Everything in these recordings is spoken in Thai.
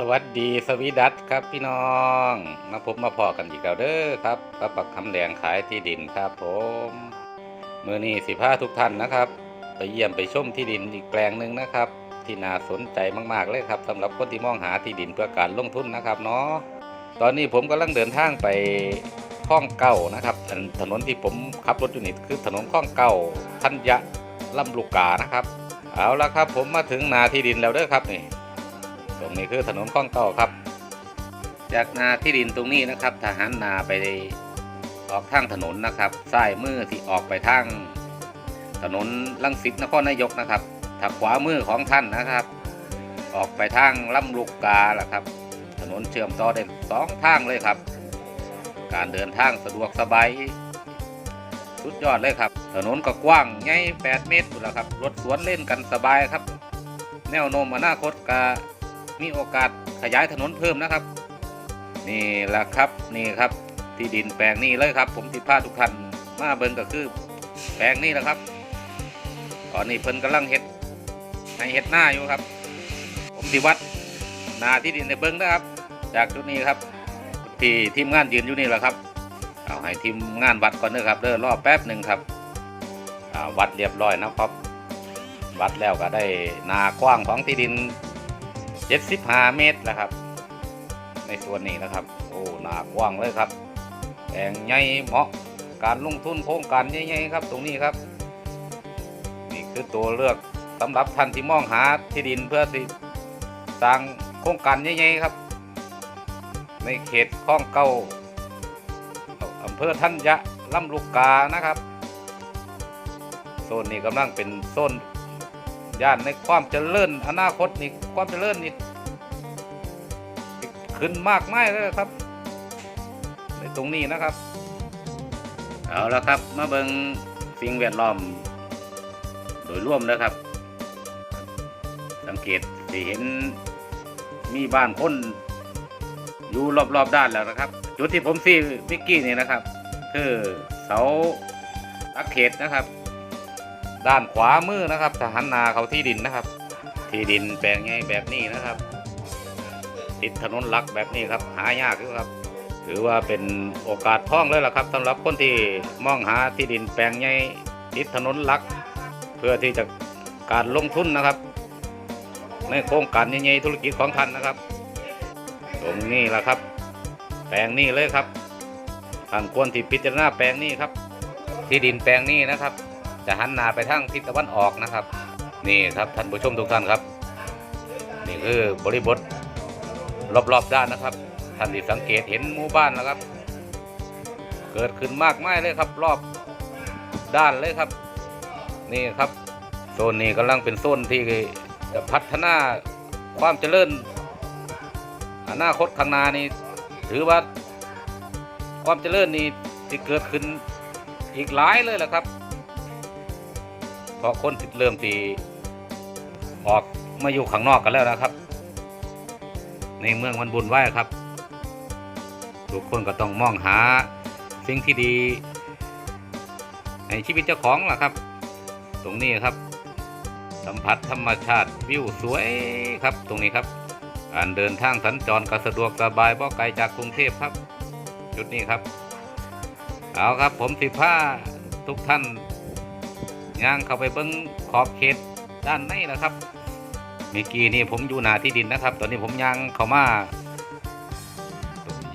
สวัสดีสวีดัตครับพี่น้อง มาพบมาพอกันอีกแล้วเด้อครับป้าปักคำแดงขายที่ดินครับผมมือนี้สิพาทุกท่านนะครับ ไปเยี่ยมไปชมที่ดินอีกแปลงหนึ่งนะครับ ที่น่าสนใจมากๆเลยครับสำหรับคนที่มองหาที่ดินเพื่อการลงทุนนะครับเนาะตอนนี้ผมกำลังเดินทางไปคลองเก่านะครับ ถนนที่ผมขับรถอยู่นี่คือถนนคลองเก่าทัญญะลำลูกกานะครับ เอาละครับ ผมมาถึงนาที่ดินแล้วเด้อครับนี่ ตรงนี้คือถนนคลองเก่าครับ จากนาที่ดินตรงนี้นะครับทหารนาไปออกทางถนนนะครับซ้ายมือที่ออกไปทางถนนลังสิตนครนายกนะครับทางขวามือของท่านนะครับ ออกไปทางลำลูกกาล่ะครับ ถนนเชื่อมต่อได้สองทางเลยครับ การเดินทางสะดวกสบายสุดยอดเลยครับ ถนนก็กว้างใหญ่8เมตรอยู่แล้วครับ รถสวนเล่นกันสบายครับ แนวโน้มอนาคตก็ มีโอกาสขยายถนนเพิ่มนะครับ นี่แหละครับนี่ครับที่ดินแปลงนี้เลยครับ ผมที่พาทุกท่านมาเบิ่งก็คือแปลงนี้แหละครับตอนนี้เพิ่นกำลังเฮ็ดให้เฮ็ดหน้าอยู่ครับ ผมที่วัดนาที่ดินในเบิ่งนะครับ จากจุดนี้ครับ ที่ทีมงานยืนอยู่นี่แหละครับเอาให้ทีมงานวัดก่อนเด้อครับเด้อรอแป๊บหนึ่งครับวัดเรียบร้อยนะครับ วัดแล้วก็ได้นากว้างของที่ดิน 75เมตรแล้วครับ ในส่วนนี้นะครับ โอ้หนากว้างเลยครับแปลงใหญ่เหมาะการลงทุนโครงการใหญ่ๆครับ ตรงนี้ครับ นี่คือตัวเลือกสำหรับท่านที่มองหาที่ดินเพื่อที่สร้างโครงการใหญ่ๆครับ ในเขตคลองเก่าอำเภอทัญญะลำลูกกานะครับโซนนี้กำลังเป็นโซน ย่านในความเจริญอนาคตนี่ความเจริญนี่ขึ้นมากไม่เลยครับ ในตรงนี้นะครับ เอาละครับ มาเบิงสิ่งแวดล้อม โดยร่วมนะครับ สังเกตที่เห็นมีบ้านคนอยู่รอบๆด้านแล้วนะครับ จุดที่ผมซีมิกกี้นี่นะครับ คือเสาตักเขตนะครับ ด้านขวามือนะครับทหารนาเขาที่ดินนะครับ ที่ดินแปลงไงแบบนี้นะครับ ติดถนนหลักแบบนี้ครับ หายากอยู่ครับ ถือว่าเป็นโอกาสท่องเลยล่ะครับสำหรับคนที่มองหาที่ดินแปลงใหญ่ติดถนนหลัก เพื่อที่จะการลงทุนนะครับ ในโครงการใหญ่ๆธุรกิจของท่านนะครับ ตรงนี้แหละครับ แปลงนี้เลยครับท่านควรที่พิจารณาแปลงนี้ครับ ที่ดินแปลงนี้นะครับ จะหันหน้าไปทางทิศตะวันออกนะครับ นี่ครับท่านผู้ชมทุกท่านครับ นี่คือบริบทรอบๆด้านนะครับท่านที่สังเกตเห็นหมู่บ้านแล้วครับ เกิดขึ้นมากมายเลยครับ รอบด้านเลยครับ นี่ครับโซนนี้กำลังเป็นโซนที่จะพัฒนาความเจริญอนาคตข้างหน้านี่ถือว่าความเจริญนี่ที่เกิดขึ้นอีกหลายเลยแหละครับ เพราะคนเริ่มตีออกมาอยู่ข้างนอกกันแล้วนะครับ ในเมืองมันบุญไวายครับ ทุกคนก็ต้องมองหาสิ่งที่ดี ในชีวิตเจ้าของล่ะครับ ตรงนี้ครับ สัมผัสธรรมชาติวิวสวยครับตรงนี้ครับ การเดินทางสัญจรก็สะดวกสบายเพราะไกลจากกรุงเทพครับ จุดนี้ครับ เอาครับผมสิผ้าทุกท่าน ย่างเข้าไปเบิ้งขอบเขตด้านในนะครับเมื่อกี้นี่ผมอยู่หนาที่ดินนะครับ ตอนนี้ผมย่างเข้ามา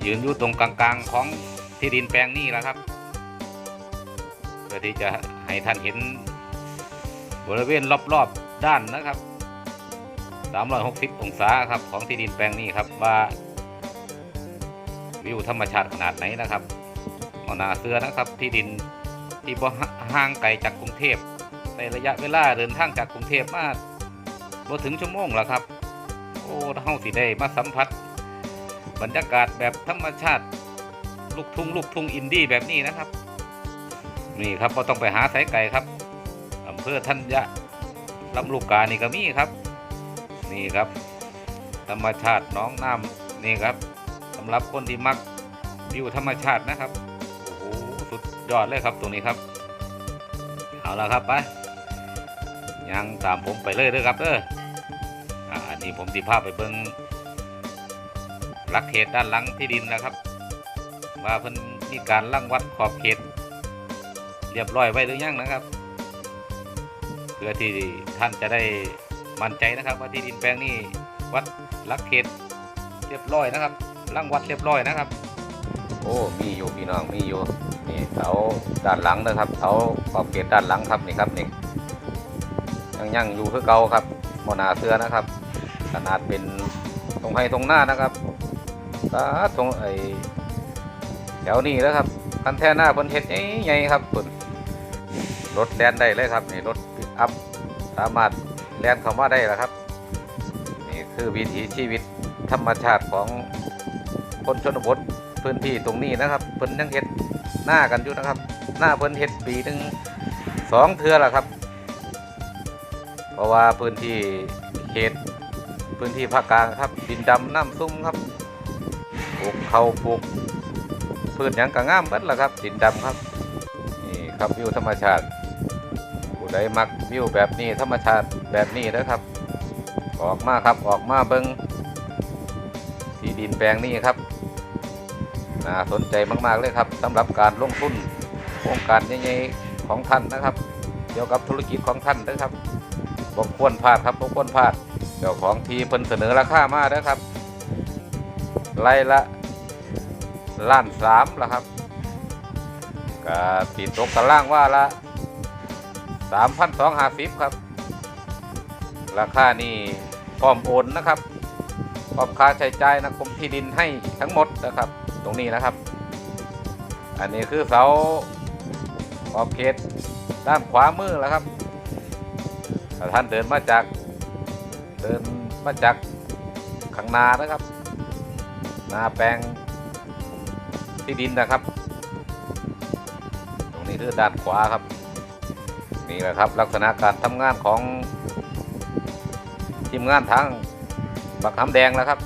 ยืนอยู่ตรงกลางๆของที่ดินแปลงนี้แหละครับเพื่อที่จะให้ท่านเห็นบริเวณรอบๆด้านนะครับ 360 องศาครับของที่ดินแปลงนี้ครับว่าวิวธรรมชาติขนาดไหนนะครับหนาเสือนะครับที่ดินที่บ่ห่างไกลจากกรุงเทพ ในระยะเวลาเดินทางจากกรุงเทพมาบ่ถึงชั่วโมงแล้วครับ โอ้เฮาสิได้มาสัมผัส บรรยากาศแบบธรรมชาติ ลูกทุ่งลูกทุ่งอินดี้แบบนี้นะครับ นี่ครับก็ต้องไปหาสายไก่ครับอำเภอทัญญะลำลูกกานี่ก็มีครับ นี่ครับ ธรรมชาติน้องน้ำนี่ครับสำหรับคนที่มักวิวธรรมชาตินะครับโอ้โหสุดยอดเลยครับตรงนี้ครับ เอาละครับไป ยังตามผมไปเลยเด้อครับเด้อออันนี้ผมสิพาพไปเบิ่งลักเขตด้านหลังที่ดินนะครับ ว่าเพิ่นมีการลังวัดขอบเขต เรียบร้อยไว้หรือยังนะครับ เพื่อที่ท่านจะได้มั่นใจนะครับ ว่าที่ดินแปลงนี้วัดลักเขตเรียบร้อยนะครับลังวัดเรียบร้อยนะครับ โอ้มีอยู่พี่น้องมีอยู่นี่เสาด้านหลังนะครับเสาขอบเขตด้านหลังครับนี่ครับนี่ ยังยังอยู่คือเก่าครับโมนาเสือนะครับ ขนาดเป็นตรงให้ตรงหน้านะครับตาตรงไอแถวนี้แล้วครับคันแท่หน้าเพิ่นเฮ็ดใหญ่ๆครับเพิ่นรถแล่นได้เลยครับนี่รถปิกอัพสามารถแล่นเข้ามาได้แล้วครับนี่คือวิถีชีวิตธรรมชาติของคนชนบทพื้นที่ตรงนี้นะครับเพิ่นยังเฮ็ดหน้ากันอยู่นะครับ หน้าเพิ่นเฮ็ดปีหนึ่งสองเทื่อละครับ เพราะว่าพื้นที่เขตพื้นที่ภาคกลางครับ ดินดำน้ำซุ่มครับปลูกเขาปลูกพืชหยังกะงามเบิดละครับ ดินดำครับนี่ครับวิวธรรมชาติผู้ใดมักวิวแบบนี้ธรรมชาติแบบนี้นะครับ ออกมาครับออกมาเบิงที่ดินแปลงนี้ครับน่าสนใจมากๆเลยครับสำหรับการลงทุนโครงการใหญ่ๆของท่านนะครับ เกี่ยวกับธุรกิจของท่านนะครับ บกควรพลาดครับบกควรพลาดเจ้าของทีเพิ่นเสนอราคามาเด้อครับไล่ละล้านสามละครับก็ติดตกตารางว่าละสามพันสองห้าสิบครับ ราคานี่พร้อมโอนนะครับพร้อมค่าใช้จ่ายนะกรมที่ดินให้ทั้งหมดนะครับ ตรงนี้นะครับ อันนี้คือเสาขอบเขตด้านขวามือแล้วครับ ถ้าท่านเดินมาจากเดินมาจากข้างนานะครับ นาแปลงที่ดินนะครับ ตรงนี้คือด้านขวาครับ นี่แหละครับลักษณะการทำงานของทีมงานทางบักหำแดงแล้วครับ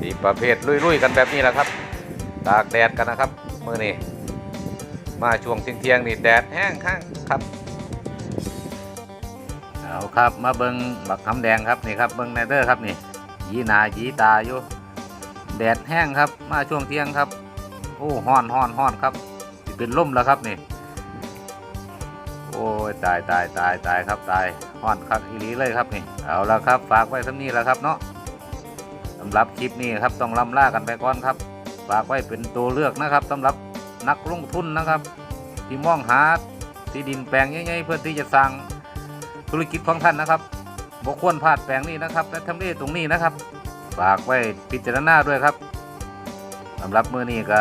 ที่ประเภทลุยๆกันแบบนี้แหละครับ ตากแดดกันนะครับ มือนี้มาช่วงเที่ยงๆนี่แดดแห้งข้างครับ เอาครับมาเบิงบักหำแดงครับนี่ครับเบิงแนเดอร์ครับนี่ยีหนายีตาอยู่แดดแห้งครับ มาช่วงเที่ยงครับโอ้ฮ้อนฮ้อนฮ้อนครับเป็นล่มแล้วครับนี่โอ้ยตายตายตายตายครับตายห่อนคักอีหลีเลยครับนี่เอาละครับฝากไว้สำนี้แล้วครับเนาะสำหรับคลิปนี้ครับต้องลำล่ากันไปก่อนครับ ฝากไว้เป็นตัวเลือกนะครับสำหรับนักลงทุนนะครับ ที่มองหาที่ดินแปลงใหญ่ๆเพื่อที่จะสร้าง ธุรกิจของท่านนะครับบกควรพลาดแปลงนี้นะครับ และทำเลตรงนี้นะครับ ฝากไว้พิจารณาด้วยครับสำหรับมือนี้ก็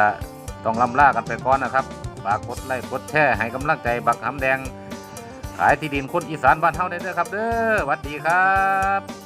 ต้องลำล่ากันไปก่อนนะครับฝากกดไลค์กดแชร์ให้กำลังใจบักหำแดง ขายที่ดินคนอีสานบ้านเฮาได้เด้อครับ เด้อสวัดดีครับ